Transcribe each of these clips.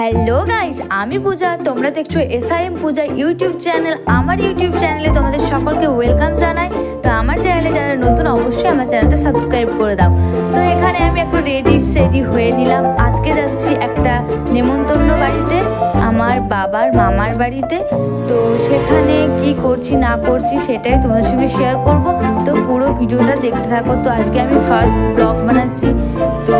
Hello guys আমি পূজা। তোমরা দেখছ S I M Puja YouTube channel আমার ইউটিউব চ্যানেলে তোমাদের সকলকে ওয়েলকাম জানাই। তো আমার চ্যানেলে যারা নতুন, অবশ্যই আমার চ্যানেলটা সাবস্ক্রাইব করে দাও। তো এখানে আমি একটু রেডি সেডি হয়ে নিলাম। আজকে যাচ্ছি একটা নেমন্তন্ন বাড়িতে, আমার বাবার মামার বাড়িতে। তো সেখানে কি করছি, না করছি, সেটাই তোমাদের সঙ্গে শেয়ার করব। তো পুরো ভিডিওটা দেখতে থাকো। তো আজকে আমি ফার্স্ট ব্লগ বানাচ্ছি। তো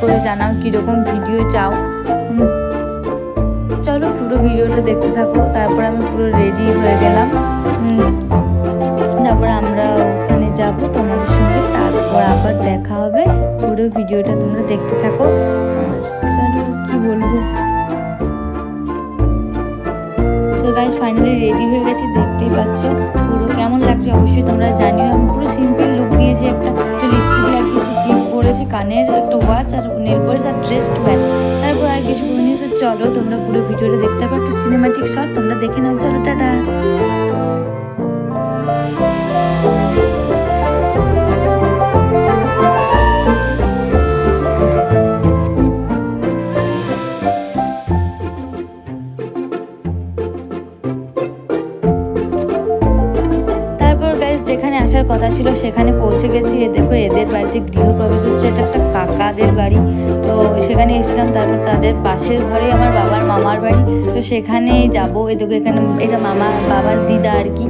করে জানাও কীরকম ভিডিও চাও। চলো পুরো ভিডিওটা দেখতে থাকো, তারপর আমি পুরো রেডি হয়ে গেলাম। তারপর আমরা ওখানে যাব তোমাদের সঙ্গে, তারপর আবার দেখা হবে। পুরো ভিডিওটা তোমরা দেখতে থাকো। চলো, কি বলব? সো গাইস ফাইনালি রেডি হয়ে গেছি, দেখতেই পাচ্ছ। পুরো কেমন লাগছে অবশ্যই তোমরা জানিও। চলো, তোমরা পুরো ভিডিওটা দেখতে পারো, একটু সিনেমাটিক শট তোমরা দেখে নাও, চলো, টাটা। যেখানে আসার কথা ছিল, সেখানে পৌঁছে গেছি। এ দেখো, এদের বাড়িতে গৃহপ্রবেশ হচ্ছে। এটা একটা কাকাদের বাড়ি। তো সেখানে এসেছিলাম, তারপর তাদের পাশের ঘরে আমার বাবার মামার বাড়ি। তো সেখানে যাব। এ দেখো এখানে এটা মামা, বাবার দিদা আর কি।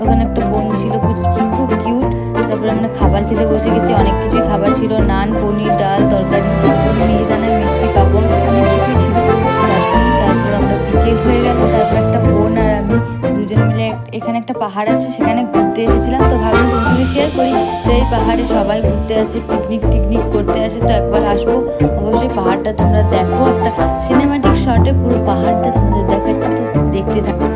ওখানে একটা বোন ছিল, খুব কিউট। তারপরে আমরা খাবার খেতে বসে গেছি। অনেক কিছুই খাবার ছিল। নান, পনির, ডাল, তরকারি মিহিদানা মিষ্টি পাবো অনেক কিছুই ছিল। তারপর আমরা বিকেল হয়ে গেল। তারপর একটা বোন আর আমি দুজন মিলে এখানে একটা পাহাড় আছে, সেখানে ঘুরতে এসেছিলাম। তো ভাবলাম সঙ্গে শেয়ার করি। পাহাড়ে সবাই ঘুরতে আসে পিকনিক টিকনিক করতে আসে। তো একবার আসব, অবশ্যই পাহাড়টা তোমরা দেখো। একটা সিনেমাটিক শটে পুরো পাহাড়টা তোমাদের দেখাচ্ছি, তো দেখতে থাকো।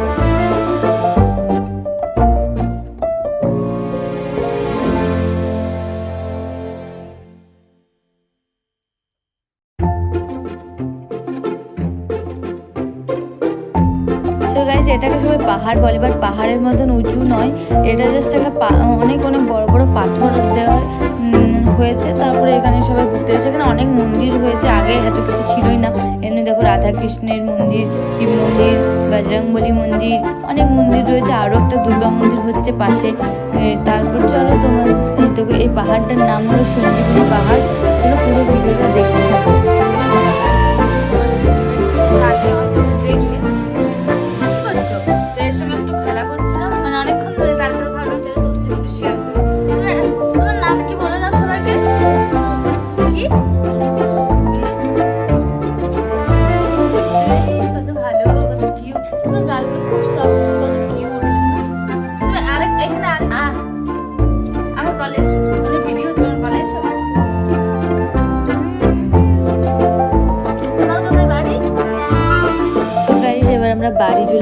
গাইজ এটাকে সবাই পাহাড় বলে বাট পাহাড়ের মতন উঁচু নয় এটা জাস্ট একটা অনেক অনেক বড় বড় পাথর দেওয়া হয়েছে তারপরে এখানে সবাই ঘুরতে এসেছে এখানে অনেক মন্দির হয়েছে আগে এত কিছু ছিলই না এমনি দেখো রাধাকৃষ্ণের মন্দির শিব মন্দির বজরংবলী মন্দির অনেক মন্দির রয়েছে আরও একটা দুর্গা মন্দির হচ্ছে পাশে তারপর চলো তোমার দেখো এই পাহাড়টার নাম হলো সঞ্জীবনী পাহাড় পুরো ভিডিওটা দেখতে থাকো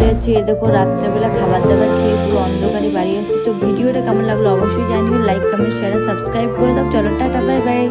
চলে যাচ্ছি। এ দেখো, রাত্রেবেলা খাবার দাবার খেয়ে পুরো অন্ধকারে বাড়ি আসছি। তো ভিডিওটা কেমন লাগল অবশ্যই জানিও লাইক কমেন্ট শেয়ার সাবস্ক্রাইব করে দাও। চলো, টাটা বাই বাই